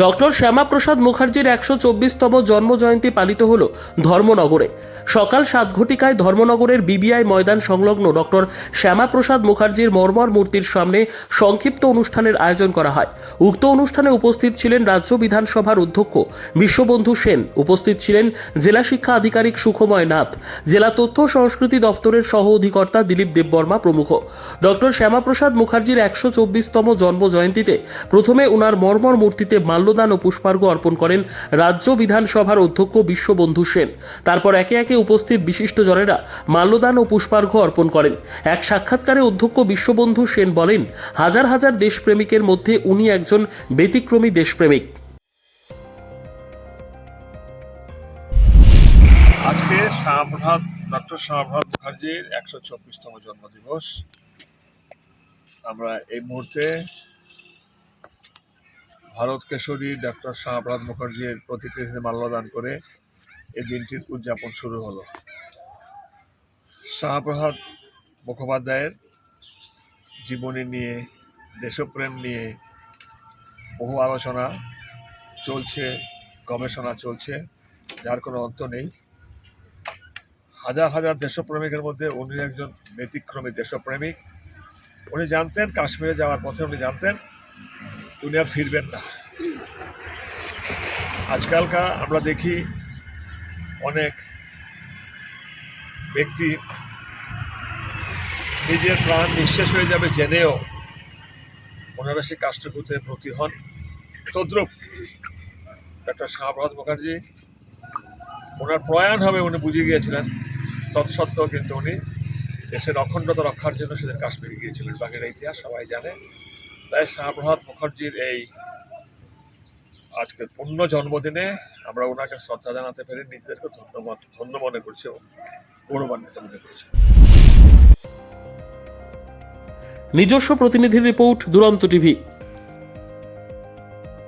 Doctor Shyamaprasad মুখার্জির একশো চব্বিশতম জন্মজয়ন্তী পালিত হল ধর্মনগরে। সকাল সাত ঘটিকায় ধর্মনগরের বিবিআই ময়দান সংলগ্ন ডক্টর শ্যামাপ্রসাদ মুখার্জির মর্মর মূর্তির সামনে সংক্ষিপ্ত অনুষ্ঠানের আয়োজন করা হয়। উক্ত অনুষ্ঠানে উপস্থিত ছিলেন রাজ্য বিধানসভার অধ্যক্ষ বিশ্ববন্ধু সেন, উপস্থিত ছিলেন জেলা শিক্ষা আধিকারিক সুখময় নাথ, জেলা তথ্য সংস্কৃতি দপ্তরের সহ অধিকর্তা দিলীপ দেববর্মা প্রমুখ। ডক্টর শ্যামাপ্রসাদ মুখার্জির একশো চব্বিশতম জন্ম জয়ন্তীতে প্রথমে ওনার মর্মর মূর্তিতে মাল্যদান ও পুষ্পার্ঘ্য অর্পণ করেন রাজ্য বিধানসভার অধ্যক্ষ বিশ্ববন্ধু সেন। তারপর একে একে উপস্থিত বিশিষ্টজনেরা মাল্যদান ও পুষ্পার্ঘ্য অর্পণ করেন। এক সাক্ষাৎকারে অধ্যক্ষ বিশ্ববন্ধু সেন বলেন, হাজার হাজার দেশপ্রেমিকের মধ্যে উনি একজন ব্যতিক্রমী দেশপ্রেমিক। আজকে শ্যামাপ্রসাদ ডক্টর শ্যামাপ্রসাদ মুখার্জির একশো চব্বিশতম জন্মদিবস। আমরা এই মুহূর্তে ভারত কেশরী ডক্টর শ্যামাপ্রসাদ মুখার্জির প্রতিকৃতিতে মাল্যদান করে এই দিনটির উদযাপন শুরু হলো। শ্যামাপ্রসাদ মুখোপাধ্যায়ের জীবনী নিয়ে, দেশপ্রেম নিয়ে বহু আলোচনা চলছে, গবেষণা চলছে, যার কোনো অন্ত নেই। হাজার হাজার দেশপ্রেমিকের মধ্যে উনি একজন ব্যতিক্রমী দেশপ্রেমিক। উনি জানতেন কাশ্মীরে যাওয়ার পথে উনি জানতেন উনি আর ফিরবেন না। আজকালকার আমরা দেখি অনেক ব্যক্তি নিজের প্রাণ নিঃশেষ হয়ে যাবে জেনেও ওনারা সেই কাষ্টভূতে ব্রতী হন। তদ্রুপ ডক্টর শ্যামাপ্রসাদ মুখার্জি, ওনার প্রয়াণ হবে উনি বুঝে গিয়েছিলেন। তৎসত্ত্বেও কিন্তু উনি দেশের অখণ্ডতা রক্ষার জন্য সেদিন কাশ্মীরে গিয়েছিলেন। বাকির ইতিহাস সবাই জানে। তাই শ্যামাপ্রসাদ মুখার্জির এই আজকের পূর্ণ জন্মদিনে আমরা ওনাকে শ্রদ্ধা জানাতে পেরে নিজেদেরকে ধন্যবাদ, ধন্য মনে করছি ও গৌরবান্বিত মনে করছি। নিজস্ব প্রতিনিধি রিপোর্ট, দুরন্ত টিভি।